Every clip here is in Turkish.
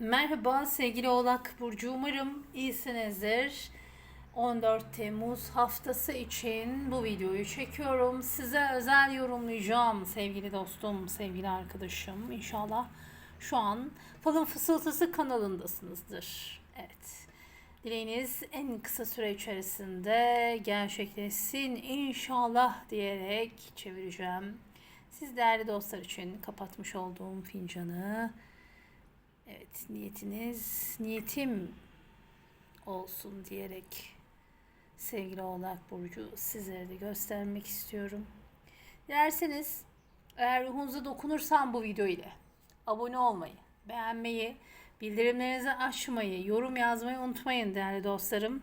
Merhaba sevgili Oğlak Burcu. Umarım iyisinizdir. 14 Temmuz haftası için bu videoyu çekiyorum. Size özel yorumlayacağım sevgili dostum, sevgili arkadaşım. İnşallah şu an Falın Fısıltısı kanalındasınızdır. Evet. Dileğiniz en kısa süre içerisinde gerçekleşsin inşallah diyerek çevireceğim. Siz değerli dostlar için kapatmış olduğum fincanı Evet, niyetiniz niyetim olsun diyerek sevgili Oğlak Burcu sizlere de göstermek istiyorum. Dilerseniz eğer ruhunuza dokunursam bu video ile abone olmayı, beğenmeyi, bildirimlerinizi açmayı, yorum yazmayı unutmayın değerli dostlarım.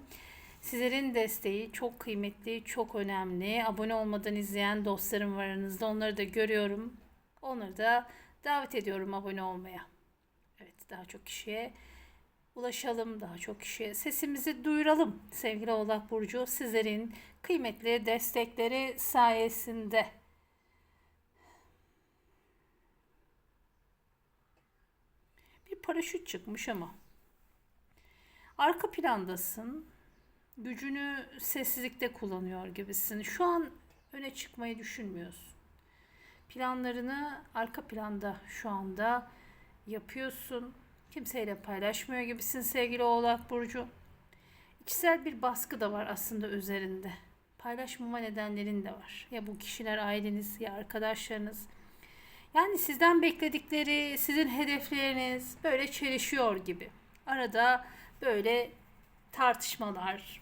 Sizlerin desteği çok kıymetli, çok önemli. Abone olmadan izleyen dostlarım var aranızda. Onları da görüyorum. Onları da davet ediyorum abone olmaya. Daha çok kişiye ulaşalım, daha çok kişiye sesimizi duyuralım. Sevgili Oğlak Burcu, sizlerin kıymetli destekleri sayesinde. Bir paraşüt çıkmış ama. Arka plandasın. Gücünü sessizlikte kullanıyor gibisin. Şu an öne çıkmayı düşünmüyorsun. Planlarını arka planda şu anda yapıyorsun. Kimseyle paylaşmıyor gibisin sevgili Oğlak Burcu. İçsel bir baskı da var aslında üzerinde. Paylaşmama nedenlerin de var. Ya bu kişiler aileniz ya arkadaşlarınız. Yani sizden bekledikleri, sizin hedefleriniz böyle çelişiyor gibi. Arada böyle tartışmalar,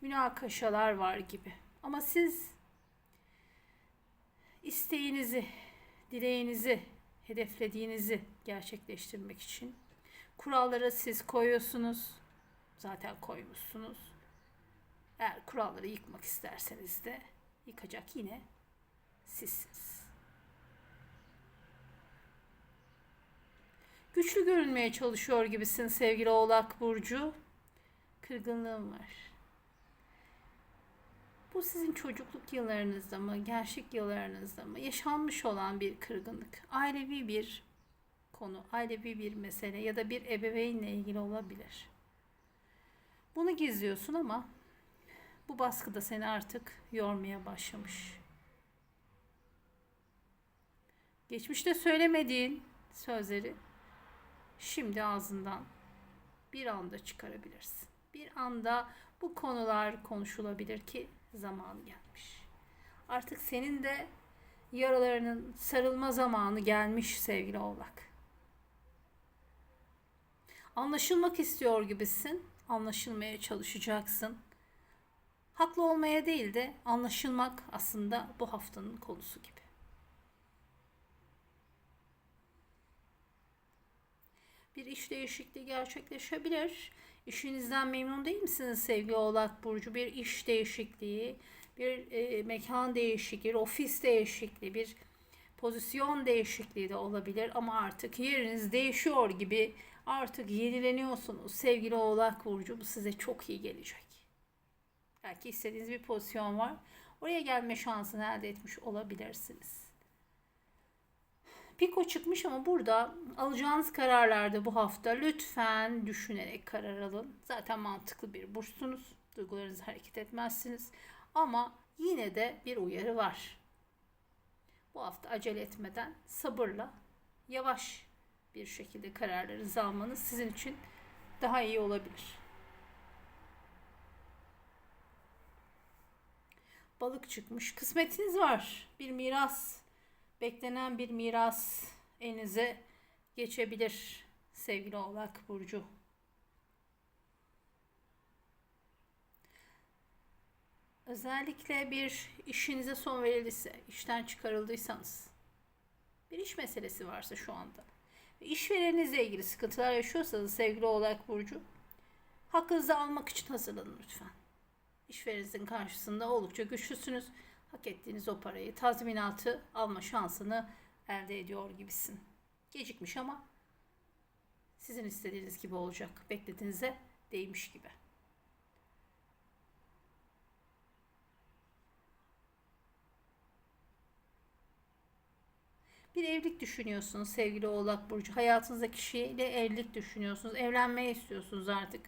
münakaşalar var gibi. Ama siz isteğinizi, dileğinizi hedeflediğinizi gerçekleştirmek için kuralları siz koyuyorsunuz. Zaten koymuşsunuz. Eğer kuralları yıkmak isterseniz de yıkacak yine sizsiniz. Güçlü görünmeye çalışıyor gibisin sevgili Oğlak Burcu. Kırgınlığım var. Bu sizin çocukluk yıllarınızda mı, gençlik yıllarınızda mı yaşanmış olan bir kırgınlık, ailevi bir konu, ailevi bir mesele ya da bir ebeveynle ilgili olabilir. Bunu gizliyorsun ama bu baskı da seni artık yormaya başlamış. Geçmişte söylemediğin sözleri şimdi ağzından bir anda çıkarabilirsin. Bir anda bu konular konuşulabilir ki zaman gelmiş. Artık senin de yaralarının sarılma zamanı gelmiş sevgili Oğlak. Anlaşılmak istiyor gibisin. Anlaşılmaya çalışacaksın. Haklı olmaya değil de anlaşılmak aslında bu haftanın konusu gibi. Bir iş değişikliği gerçekleşebilir. İşinizden memnun değil misiniz sevgili Oğlak Burcu? Bir iş değişikliği, bir e, mekan değişikliği, ofis değişikliği, bir pozisyon değişikliği de olabilir ama artık yeriniz değişiyor gibi artık yenileniyorsunuz sevgili Oğlak Burcu. Bu size çok iyi gelecek. Belki istediğiniz bir pozisyon var. Oraya gelme şansını elde etmiş olabilirsiniz. Piko çıkmış ama burada alacağınız kararlarda bu hafta lütfen düşünerek karar alın. Zaten mantıklı bir burçsunuz. Duygularınızı hareket etmezsiniz. Ama yine de bir uyarı var. Bu hafta acele etmeden sabırla yavaş bir şekilde kararlarınızı almanız sizin için daha iyi olabilir. Balık çıkmış. Kısmetiniz var. Bir miras beklenen bir miras elinize geçebilir sevgili Oğlak Burcu. Özellikle bir işinize son verildiyse, işten çıkarıldıysanız, bir iş meselesi varsa şu anda, işvereninizle ilgili sıkıntılar yaşıyorsanız sevgili Oğlak Burcu, hakkınızı almak için hazırlanın lütfen. İşvereninizin karşısında oldukça güçlüsünüz hak ettiğiniz o parayı, tazminatı alma şansını elde ediyor gibisin. Gecikmiş ama sizin istediğiniz gibi olacak. Beklediğinize değmiş gibi. Bir evlilik düşünüyorsunuz sevgili Oğlak Burcu. Hayatınızdaki kişiyle evlilik düşünüyorsunuz. Evlenmeyi istiyorsunuz artık.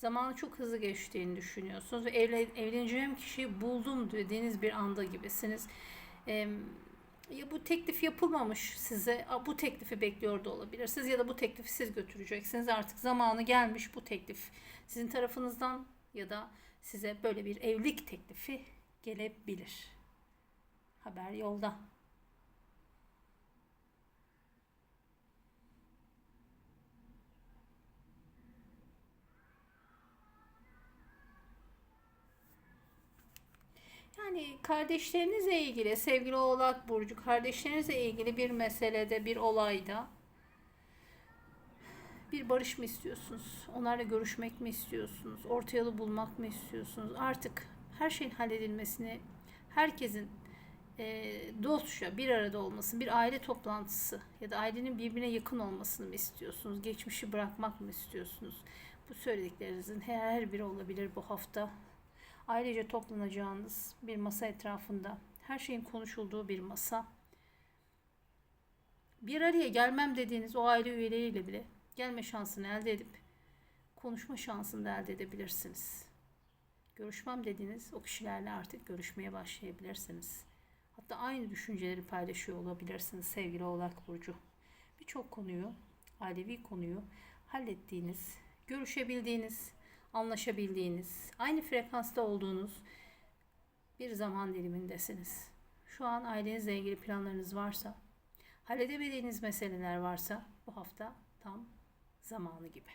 Zamanın çok hızlı geçtiğini düşünüyorsunuz. Ve evlen, evleneceğim kişiyi buldum dediğiniz bir anda gibisiniz. Ee, ya bu teklif yapılmamış size. "Aa, Bu teklifi bekliyor da olabilirsiniz. Ya da bu teklifi siz götüreceksiniz. Artık zamanı gelmiş bu teklif. Sizin tarafınızdan ya da size böyle bir evlilik teklifi gelebilir. Haber yolda. Yani kardeşlerinizle ilgili sevgili Oğlak Burcu kardeşlerinizle ilgili bir meselede bir olayda bir barış mı istiyorsunuz? Onlarla görüşmek mi istiyorsunuz? Orta yolu bulmak mı istiyorsunuz? Artık her şeyin halledilmesini, herkesin e, dostça bir arada olması, bir aile toplantısı ya da ailenin birbirine yakın olmasını mı istiyorsunuz? Geçmişi bırakmak mı istiyorsunuz? Bu söylediklerinizin her biri olabilir bu hafta. Ailece toplanacağınız bir masa etrafında, her şeyin konuşulduğu bir masa. Bir araya gelmem dediğiniz o aile üyeleriyle bile gelme şansını elde edip konuşma şansını da elde edebilirsiniz. Görüşmem dediğiniz o kişilerle artık görüşmeye başlayabilirsiniz. Hatta aynı düşünceleri paylaşıyor olabilirsiniz sevgili Oğlak Burcu. Birçok konuyu, ailevi konuyu hallettiğiniz, görüşebildiğiniz, anlaşabildiğiniz, aynı frekansta olduğunuz bir zaman dilimindesiniz. Şu an ailenizle ilgili planlarınız varsa, halledemediğiniz meseleler varsa bu hafta tam zamanı gibi.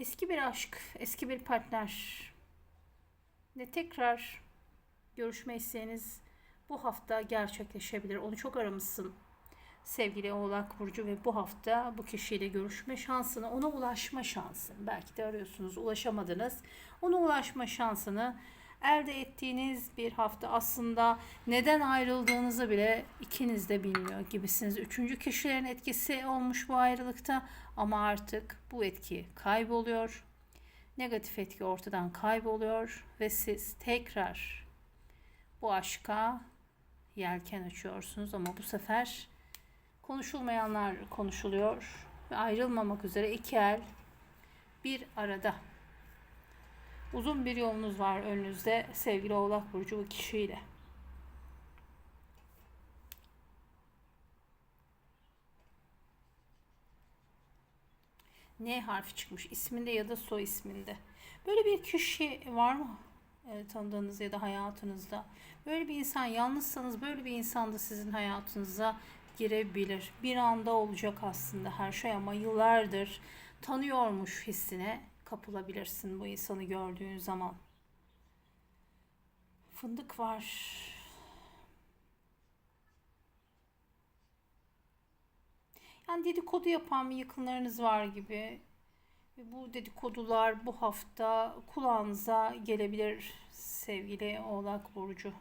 Eski bir aşk, eski bir partner ne tekrar görüşme isteğiniz bu hafta gerçekleşebilir. Onu çok aramışsın sevgili Oğlak Burcu ve bu hafta bu kişiyle görüşme şansını, ona ulaşma şansını belki de arıyorsunuz, ulaşamadınız. Ona ulaşma şansını elde ettiğiniz bir hafta aslında neden ayrıldığınızı bile ikiniz de bilmiyor gibisiniz. Üçüncü kişilerin etkisi olmuş bu ayrılıkta ama artık bu etki kayboluyor. Negatif etki ortadan kayboluyor ve siz tekrar bu aşka yelken açıyorsunuz ama bu sefer konuşulmayanlar konuşuluyor ve ayrılmamak üzere iki el bir arada. Uzun bir yolunuz var önünüzde sevgili Oğlak Burcu bu kişiyle. N harfi çıkmış isminde ya da soy isminde. Böyle bir kişi var mı e, tanıdığınız ya da hayatınızda? Böyle bir insan yalnızsanız böyle bir insan da sizin hayatınıza girebilir. Bir anda olacak aslında her şey ama yıllardır tanıyormuş hissine kapılabilirsin bu insanı gördüğün zaman. Fındık var. Yani dedikodu yapan bir yakınlarınız var gibi. Bu dedikodular bu hafta kulağınıza gelebilir sevgili Oğlak Burcu.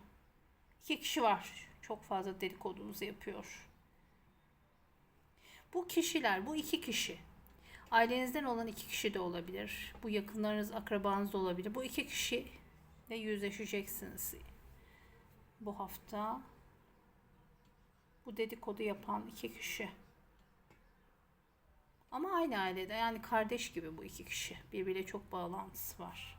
İki kişi var. Çok fazla dedikodunuzu yapıyor. Bu kişiler, bu iki kişi. Ailenizden olan iki kişi de olabilir. Bu yakınlarınız, akrabanız da olabilir. Bu iki kişiyle yüzleşeceksiniz. Bu hafta bu dedikodu yapan iki kişi. Ama aynı ailede yani kardeş gibi bu iki kişi. Birbiriyle çok bağlantısı var.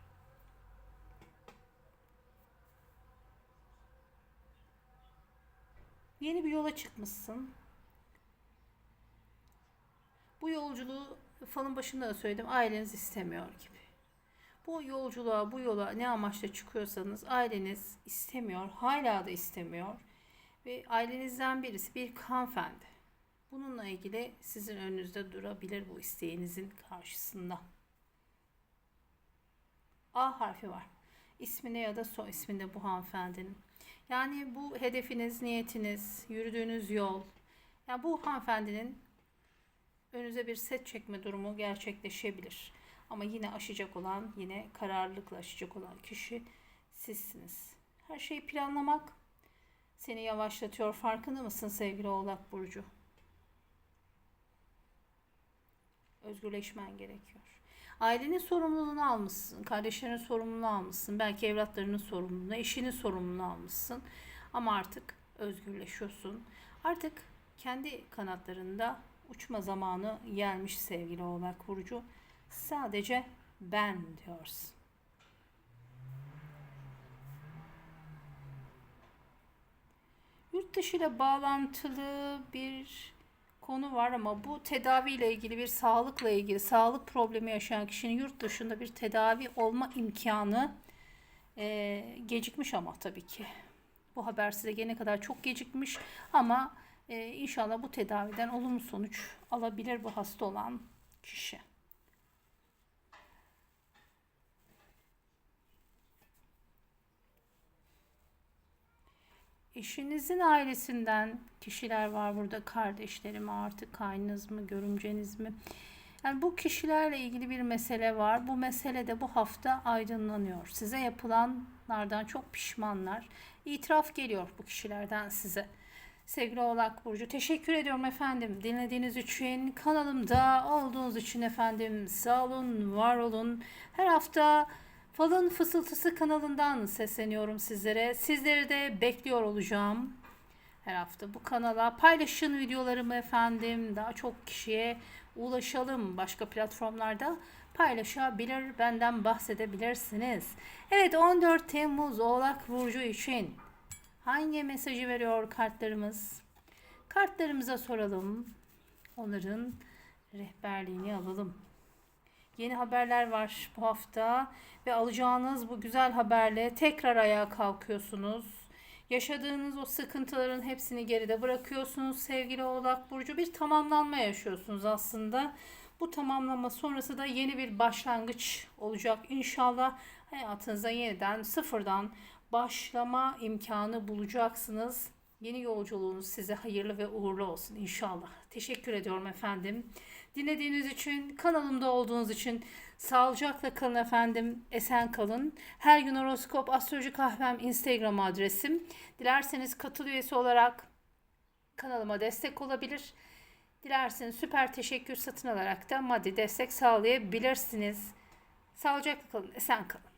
Yeni bir yola çıkmışsın. Bu yolculuğu falın başında da söyledim aileniz istemiyor gibi. Bu yolculuğa, bu yola ne amaçla çıkıyorsanız aileniz istemiyor, hala da istemiyor. Ve ailenizden birisi bir hanımefendi. Bununla ilgili sizin önünüzde durabilir bu isteğinizin karşısında. A harfi var. İsminde ya da soy isminde bu hanımefendinin. Yani bu hedefiniz, niyetiniz, yürüdüğünüz yol. Yani bu hanımefendinin önünüze bir set çekme durumu gerçekleşebilir. Ama yine aşacak olan, yine kararlılıkla aşacak olan kişi sizsiniz. Her şeyi planlamak, seni yavaşlatıyor. Farkında mısın sevgili Oğlak Burcu? Özgürleşmen gerekiyor. Ailenin sorumluluğunu almışsın, kardeşlerin sorumluluğunu almışsın, belki evlatlarının sorumluluğunu, eşinin sorumluluğunu almışsın. Ama artık özgürleşiyorsun. Artık kendi kanatlarında uçma zamanı gelmiş sevgili Oğlak Burcu. Sadece ben diyorsun. Yurt dışı ile bağlantılı bir konu var ama bu tedaviyle ilgili bir sağlıkla ilgili sağlık problemi yaşayan kişinin yurt dışında bir tedavi olma imkanı e, gecikmiş ama tabii ki. Bu haber size gelene kadar çok gecikmiş ama e, inşallah bu tedaviden olumlu sonuç alabilir bu hasta olan kişi. Eşinizin ailesinden kişiler var burada. Kardeşlerim artık kaynınız mı, görümceniz mi? Yani bu kişilerle ilgili bir mesele var. Bu mesele de bu hafta aydınlanıyor. Size yapılanlardan çok pişmanlar. İtiraf geliyor bu kişilerden size. Sevgili Oğlak Burcu teşekkür ediyorum efendim. Dinlediğiniz için, kanalımda olduğunuz için efendim. Sağ olun, var olun. Her hafta Falın Fısıltısı kanalından sesleniyorum sizlere. Sizleri de bekliyor olacağım. Her hafta bu kanala paylaşın videolarımı efendim. Daha çok kişiye ulaşalım. Başka platformlarda paylaşabilir, benden bahsedebilirsiniz. Evet 14 Temmuz Oğlak Burcu için hangi mesajı veriyor kartlarımız? Kartlarımıza soralım. Onların rehberliğini alalım. Yeni haberler var bu hafta ve alacağınız bu güzel haberle tekrar ayağa kalkıyorsunuz. Yaşadığınız o sıkıntıların hepsini geride bırakıyorsunuz sevgili Oğlak Burcu. Bir tamamlanma yaşıyorsunuz aslında. Bu tamamlama sonrası da yeni bir başlangıç olacak. İnşallah hayatınıza yeniden sıfırdan başlama imkanı bulacaksınız. Yeni yolculuğunuz size hayırlı ve uğurlu olsun inşallah. Teşekkür ediyorum efendim. Dinlediğiniz için, kanalımda olduğunuz için sağlıcakla kalın efendim. Esen kalın. Her gün horoskop astroloji kahvem Instagram adresim. Dilerseniz katıl üyesi olarak kanalıma destek olabilir. Dilerseniz süper teşekkür satın alarak da maddi destek sağlayabilirsiniz. Sağlıcakla kalın, esen kalın.